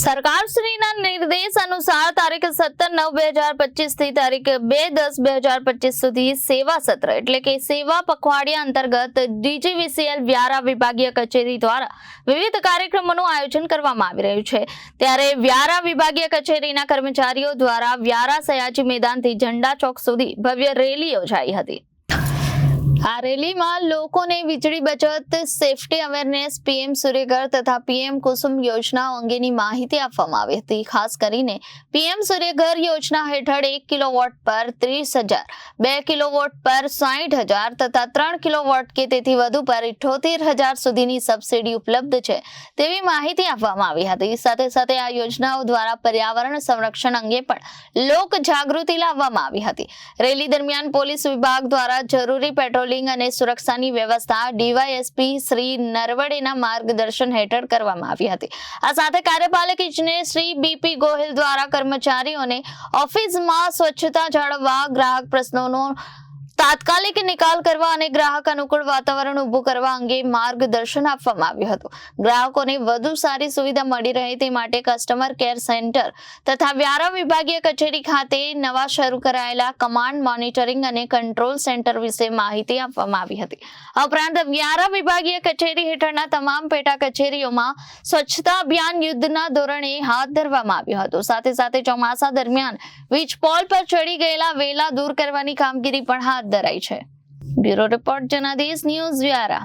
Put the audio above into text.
સરકારશ્રીના નિર્દેશ અનુસાર તારીખ સત્તર નવ બે હજાર પચીસથી તારીખ બે દસ બે હજાર પચીસ સુધી સેવા સત્ર એટલે કે સેવા પખવાડિયા અંતર્ગત ડીજીવીસીએલ વ્યારા વિભાગીય કચેરી દ્વારા વિવિધ કાર્યક્રમોનું આયોજન કરવામાં આવી રહ્યું છે. ત્યારે વ્યારા વિભાગીય કચેરીના કર્મચારીઓ દ્વારા વ્યારા સયાજી મેદાનથી ઝંડા ચોક સુધી ભવ્ય રેલી યોજાઈ હતી. આ રેલીમાં લોકોને વીજળી બચત, સેફટી અવેરનેસ, પીએમ સૂર્યઘર તથા પીએમ કુસુમ યોજનાઓ અંગેની માહિતી આપવામાં આવી હતી. ખાસ કરીને પીએમ સૂર્યઘર યોજના હેઠળ એક કિલોવોટ પર ત્રીસ હજાર, બે કિલોવોટ પર સાહીઠ હજાર તથા ત્રણ કિલોવોટ કે તેથી વધુ પર ઇઠોતેર હજાર સુધીની સબસિડી ઉપલબ્ધ છે તેવી માહિતી આપવામાં આવી હતી. સાથે સાથે આ યોજનાઓ દ્વારા પર્યાવરણ સંરક્ષણ અંગે પણ લોક જાગૃતિ લાવવામાં આવી હતી. રેલી દરમિયાન પોલીસ વિભાગ દ્વારા જરૂરી પેટ્રોલિંગ અને સુરક્ષાની વ્યવસ્થા ડીવાયએસપી શ્રી નરવડેના માર્ગદર્શન હેઠળ કરવામાં આવી હતી. આ સાથે કાર્યપાલક ઇજનેર શ્રી બીપી ગોહિલ દ્વારા કર્મચારીઓને ઓફિસમાં સ્વચ્છતા જાળવવા ગ્રાહક પ્રશ્નોનો તાત્કાલિક નિકાલ કરવા અને ગ્રાહક અનુકૂળ વાતાવરણ ઊભું કરવા અંગે માર્ગદર્શન આપવામાં આવ્યું હતું. ગ્રાહકોને વધુ સારી સુવિધા મળી રહે તે માટે કસ્ટમર કેર સેન્ટર તથા વ્યારા વિભાગીય કચેરી ખાતે નવા શરૂ કરાયેલા કમાન્ડ મોનિટરિંગ અને કંટ્રોલ સેન્ટર વિશે માહિતી આપવામાં આવી હતી. આ ઉપરાંત વ્યારા વિભાગીય કચેરી હેઠળના તમામ પેટા કચેરીઓમાં સ્વચ્છતા અભિયાન યુદ્ધના ધોરણે હાથ ધરવામાં આવ્યું હતું. સાથે સાથે ચોમાસા દરમિયાન વીજ પોલ પર ચડી ગયેલા વેલા દૂર કરવાની કામગીરી પણ હાથ છે. Bureau report Janadesh news Vyara.